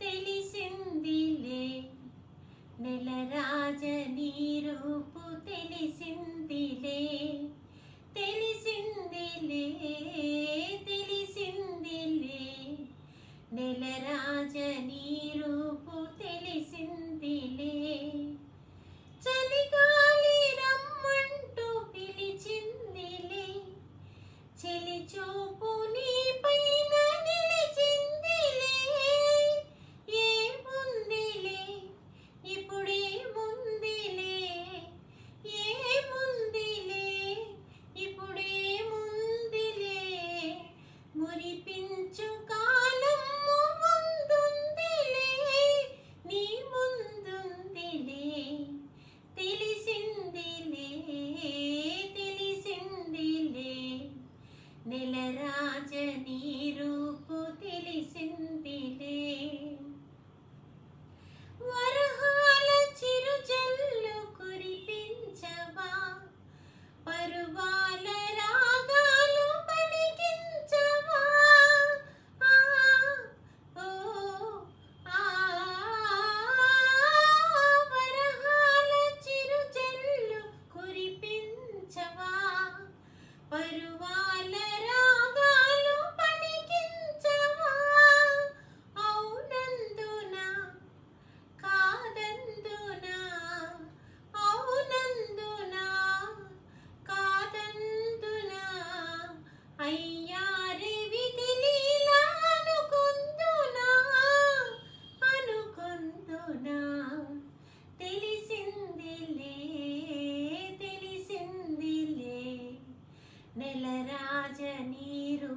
తెలిసిందిలే. నెలరాజని రూపు తెలిసిందిలే. తెలిసిందిలే. కొంచెం కాలం ముందుందిలే నీ ముందుందిలే. తెలిసిందిలే తెలిసిందిలే. నెల రాజ నీ రూపు తెలిసింది. అయ్యారే విధి అనుకొందునా? అనుకొందునా తెలిసిందిలే తెలిసిందిలే నెల రాజ నీరు